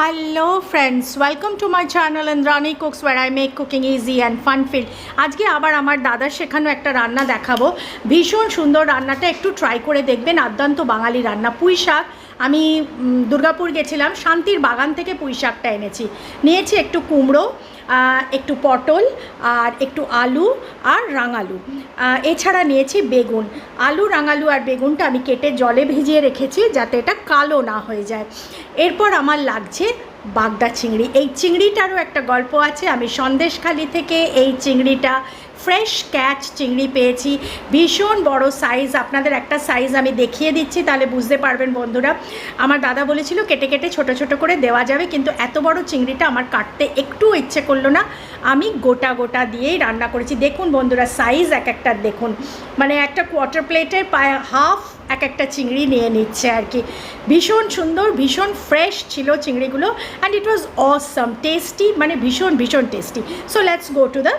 Hello friends welcome to my channel and Rani cooks where I make cooking easy and fun fill আজকে আবার আমার দাদার শেখানো একটা রান্না দেখাবো। ভীষণ সুন্দর রান্নাটা একটু ট্রাই করে দেখবেন। আদ্যান্ত বাঙালি রান্না। পুঁই শাক আমি দুর্গাপুর গেছিলাম, শান্তির বাগান থেকে পুঁই শাকটা এনেছি। নিয়েছি একটু কুমড়ো একটু পটল, আর একটু আলু, আর রাঙালু। এছাড়া নিয়েছি বেগুন। আলু, রাঙালু আর বেগুনটা আমি কেটে জলে ভিজিয়ে রেখেছি যাতে এটা কালো না হয়ে যায়। এরপর আমার লাগছে বাগদা চিংড়ি। এই চিংড়িটারও একটা গল্প আছে। আমি সন্দেশখালি থেকে এই চিংড়িটা ফ্রেশ ক্যাচ চিংড়ি পেয়েছি। ভীষণ বড় সাইজ আপনাদের একটা সাইজ আমি দেখিয়ে দিচ্ছি, তাহলে বুঝতে পারবেন বন্ধুরা। আমার দাদা বলেছিল, কেটে কেটে, ছোট ছোট করে দেওয়া যাবে। কিন্তু এত বড় চিংড়িটা আমার কাটতে একটু ইচ্ছে করল না। আমি গোটা গোটা দিয়েই রান্না করেছি। দেখুন বন্ধুরা সাইজ এক একটা, দেখুন। মানে একটা কোয়ার্টার প্লেটের পায়ে হাফ এক একটা চিংড়ি নিয়ে নিচ্ছে আর কি। ভীষণ সুন্দর, ভীষণ ফ্রেশ ছিল চিংড়িগুলো and it was awesome tasty মানে ভীষণ ভীষণ tasty so let's go to the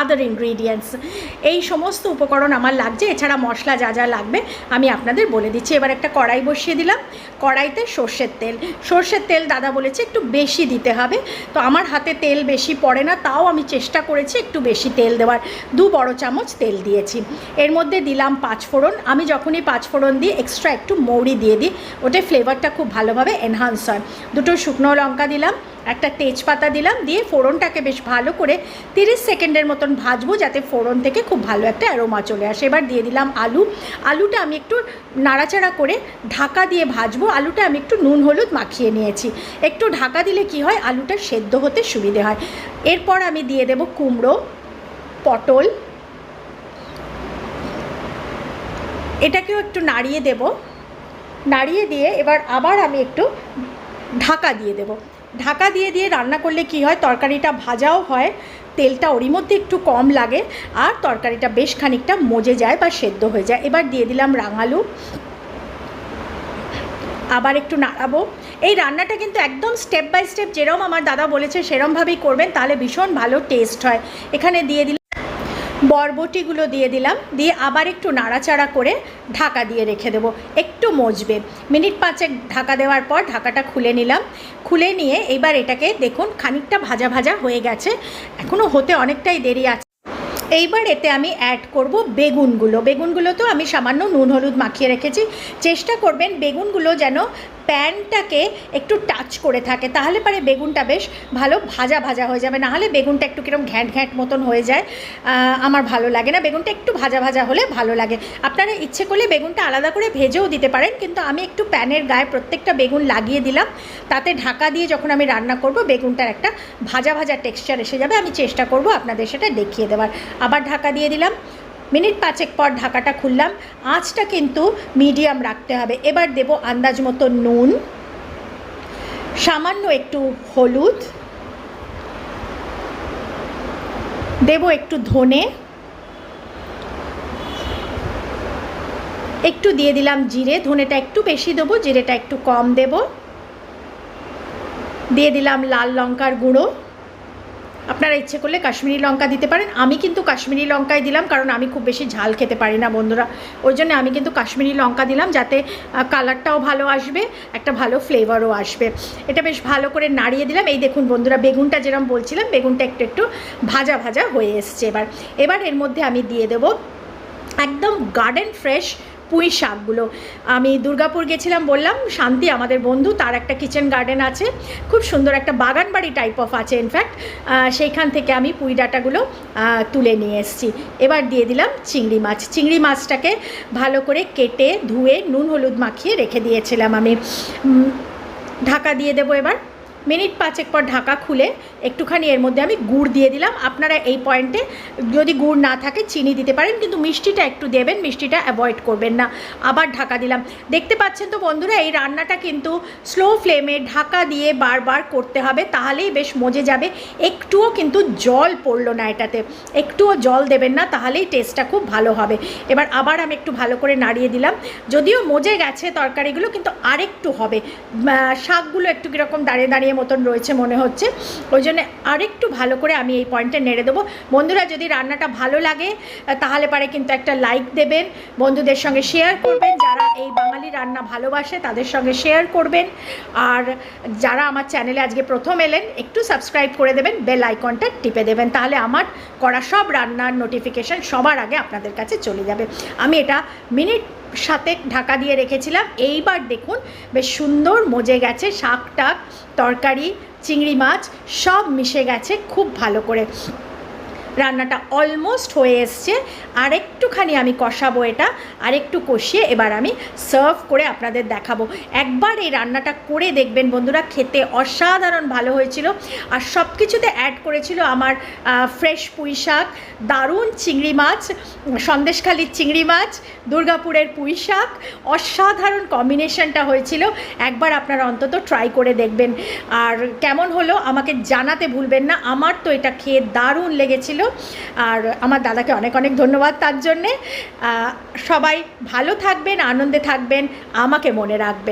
other ingredients এই সমস্ত উপকরণ আমার লাগছে, এছাড়া মশলা যা যা লাগবে আমি আপনাদের বলে দিচ্ছি। এবার একটা কড়াই বসিয়ে দিলাম। কড়াইতে সর্ষের তেল। সর্ষের তেল দাদা বলেছে একটু বেশি দিতে হবে। তো আমার হাতে তেল বেশি পড়ে না, তাও আমি চেষ্টা করেছি একটু বেশি তেল দেওয়ার। দু বড় চামচ তেল দিয়েছি। এর মধ্যে দিলাম পাঁচ ফোড়ন আমি যখনই পাঁচ ফোড়ন দিই এক্সট্রা একটু মৌরি দিয়ে দিই। ওটা ফ্লেভারটা খুব ভালোভাবে এনহান্স হয়। দুটো শুকনো লঙ্কা দিলাম। একটা তেজপাতা দিলাম, দিয়ে ফোড়নটাকে বেশ ভালো করে তিরিশ সেকেন্ডের মতন ভাজবো যাতে ফোড়ন থেকে খুব ভালো একটা অ্যারোমা চলে আসে। এবার দিয়ে দিলাম আলু। আলুটা আমি একটু নাড়াচাড়া করে ঢাকা দিয়ে ভাজবো। আলুটা আমি একটু নুন হলুদ মাখিয়ে নিয়েছি। একটু ঢাকা দিলে কি হয়? আলুটা সেদ্ধ হতে সুবিধে হয়। এরপর আমি দিয়ে দেব কুমড়ো, পটল। এটাকেও একটু নাড়িয়ে দেব। নাড়িয়ে দিয়ে এবার আবার আমি একটু ঢাকা দিয়ে দেব। ঢাকা দিয়ে দিয়ে রান্না করলে কি হয়? তরকারিটা ভাজাও হয়, তেলটা ওরই মধ্যে একটু কম লাগে, আর তরকারিটা বেশ খানিকটা মজে যায় বা সেদ্ধ হয়ে যায়। এবার দিয়ে দিলাম রাঙালু। আবার একটু নাড়াবো। এই রান্নাটা কিন্তু একদম স্টেপ বাই স্টেপ যেরম আমার দাদা বলেছে, সেরমভাবেই করবেন, তাহলে ভীষণ ভালো টেস্ট হয়। এখানে দিয়ে দিলাম বরবটিগুলো দিয়ে দিলাম, দিয়ে আবার একটু নাড়াচাড়া করে ঢাকা দিয়ে রেখে দেবো। একটু মজবে। মিনিট পাঁচেক ঢাকা দেওয়ার পর ঢাকাটা খুলে নিলাম। খুলে নিয়ে এবার এটাকে দেখুন, খানিকটা ভাজা ভাজা হয়ে গেছে। এখনও হতে অনেকটাই দেরি আছে। এইবার এতে আমি অ্যাড করব বেগুনগুলো। বেগুনগুলো তো আমি সামান্য নুন, হলুদ মাখিয়ে রেখেছি। চেষ্টা করবেন বেগুনগুলো যেন প্যানটাকে একটু টাচ করে থাকে। তাহলে পারে বেগুনটা বেশ ভালো ভাজা ভাজা হয়ে যাবে। নাহলে বেগুনটা একটু কিরম ঘ্যাঁট ঘ্যাঁট মতন হয়ে যায়। আমার ভালো লাগে না। বেগুনটা একটু ভাজা ভাজা হলে ভালো লাগে। আপনারা ইচ্ছে করলে বেগুনটা আলাদা করে ভেজেও দিতে পারেন, কিন্তু আমি একটু প্যানের গায়ে প্রত্যেকটা বেগুন লাগিয়ে দিলাম। তাতে ঢাকা দিয়ে যখন আমি রান্না করব, বেগুনটার একটা ভাজা ভাজা টেক্সচার এসে যাবে। আমি চেষ্টা করব আপনাদের সেটা দেখিয়ে দেওয়ার। আবার ঢাকা দিয়ে দিলাম। মিনিট পাঁচেক পর ঢাকাটা খুললাম। আঁচটা কিন্তু মিডিয়াম রাখতে হবে। এবার দেব আন্দাজ মতো নুন, সামান্য একটু হলুদ, দেব একটু ধনে, একটু দিয়ে দিলাম জিরে। ধনেটা একটু বেশি দেবো, জিরেটা একটু কম দেব। দিয়ে দিলাম লাল লঙ্কার গুঁড়ো। আপনারা ইচ্ছে করলে কাশ্মীরি লঙ্কা দিতে পারেন। আমি কিন্তু কাশ্মীরি লঙ্কাই দিলাম, কারণ আমি খুব বেশি ঝাল খেতে পারি না বন্ধুরা। ওই জন্য আমি কিন্তু কাশ্মীরি লঙ্কা দিলাম, যাতে কালারটাও ভালো আসবে, একটা ভালো ফ্লেভারও আসবে। এটা বেশ ভালো করে নাড়িয়ে দিলাম। এই দেখুন বন্ধুরা, বেগুনটা যেরকম বলছিলাম, বেগুনটা একটু একটু ভাজা ভাজা হয়ে এসছে এবার। এবার এর মধ্যে আমি দিয়ে দেবো একদম গার্ডেন ফ্রেশ পুঁই শাকগুলো। আমি দুর্গাপুর গেছিলাম, বললাম, শান্তি, আমাদের বন্ধু, তার একটা কিচেন গার্ডেন আছে। খুব সুন্দর একটা বাগান বাড়ি টাইপ অফ আছে ইনফ্যাক্ট সেইখান থেকে আমি পুঁই ডাটাগুলো তুলে নিয়ে এসেছি। এবার দিয়ে দিলাম চিংড়ি মাছ। চিংড়ি মাছটাকে ভালো করে কেটে, ধুয়ে, নুন, হলুদ মাখিয়ে রেখে দিয়েছিলাম আমি। ঢাকা দিয়ে দেবো এবার। মিনিট পাঁচেক পর ঢাকা খুলে একটুখানি এর মধ্যে আমি গুড় দিয়ে দিলাম। আপনারা এই পয়েন্টে যদি গুড় না থাকে চিনি দিতে পারেন, কিন্তু মিষ্টিটা একটু দেবেন, মিষ্টিটা অ্যাভয়েড করবেন না। আবার ঢাকা দিলাম। দেখতে পাচ্ছেন তো বন্ধুরা, এই রান্নাটা কিন্তু স্লো ফ্লেমে ঢাকা দিয়ে বারবার করতে হবে, তাহলেই বেশ মজে যাবে। একটুও কিন্তু জল পড়ল না এটাতে। একটুও জল দেবেন না, তাহলেই টেস্টটা খুব ভালো হবে। এবার আবার আমি একটু ভালো করে নাড়িয়ে দিলাম। যদিও মজে গেছে তরকারিগুলো, কিন্তু আরেকটু হবে। শাকগুলো একটু কীরকম দাঁড়িয়ে দাঁড়িয়ে মতন রয়েছে মনে হচ্ছে। ওই জন্য আরেকটু ভালো করে আমি এই পয়েন্টে নেড়ে দেবো। বন্ধুরা, যদি রান্নাটা ভালো লাগে, তাহলে পারে কিন্তু একটা লাইক দেবেন, বন্ধুদের সঙ্গে শেয়ার করবেন। যারা এই বাঙালি রান্না ভালোবাসে, তাদের সঙ্গে শেয়ার করবেন। আর যারা আমার চ্যানেলে আজকে প্রথম এলেন, একটু সাবস্ক্রাইব করে দেবেন বেল আইকনটা টিপে দেবেন। তাহলে আমার করা সব রান্নার নোটিফিকেশান সবার আগে আপনাদের কাছে চলে যাবে। আমি এটা মিনিট সাথে ঢাকা দিয়ে রেখেছিলাম। এইবার দেখুন, বেশ সুন্দর মজে গেছে। শাক টাক তরকারি, চিংড়ি মাছ, সব মিশে গেছে খুব ভালো করে। রান্নাটা অলমোস্ট হয়ে এসছে। আর একটুখানি আমি কষাবো এটা আর একটু কষিয়ে এবার আমি সার্ভ করে আপনাদের দেখাবো। একবার এই রান্নাটা করে দেখবেন বন্ধুরা, খেতে অসাধারণ ভালো হয়েছিল। আর সব কিছুতে অ্যাড করেছিল আমার ফ্রেশ পুঁই শাক, দারুণ চিংড়ি মাছ, সন্দেশখালির চিংড়ি মাছ, দুর্গাপুরের পুঁই শাক, অসাধারণ কম্বিনেশনটা হয়েছিল। একবার আপনারা অন্তত ট্রাই করে দেখবেন। আর কেমন হলো আমাকে জানাতে ভুলবেন না, আমার তো এটা খেয়ে দারুণ লেগেছিল। আর আমার দাদাকে অনেক অনেক ধন্যবাদ তার জন্যে। সবাই ভালো থাকবেন, আনন্দে থাকবেন, আমাকে মনে রাখবেন।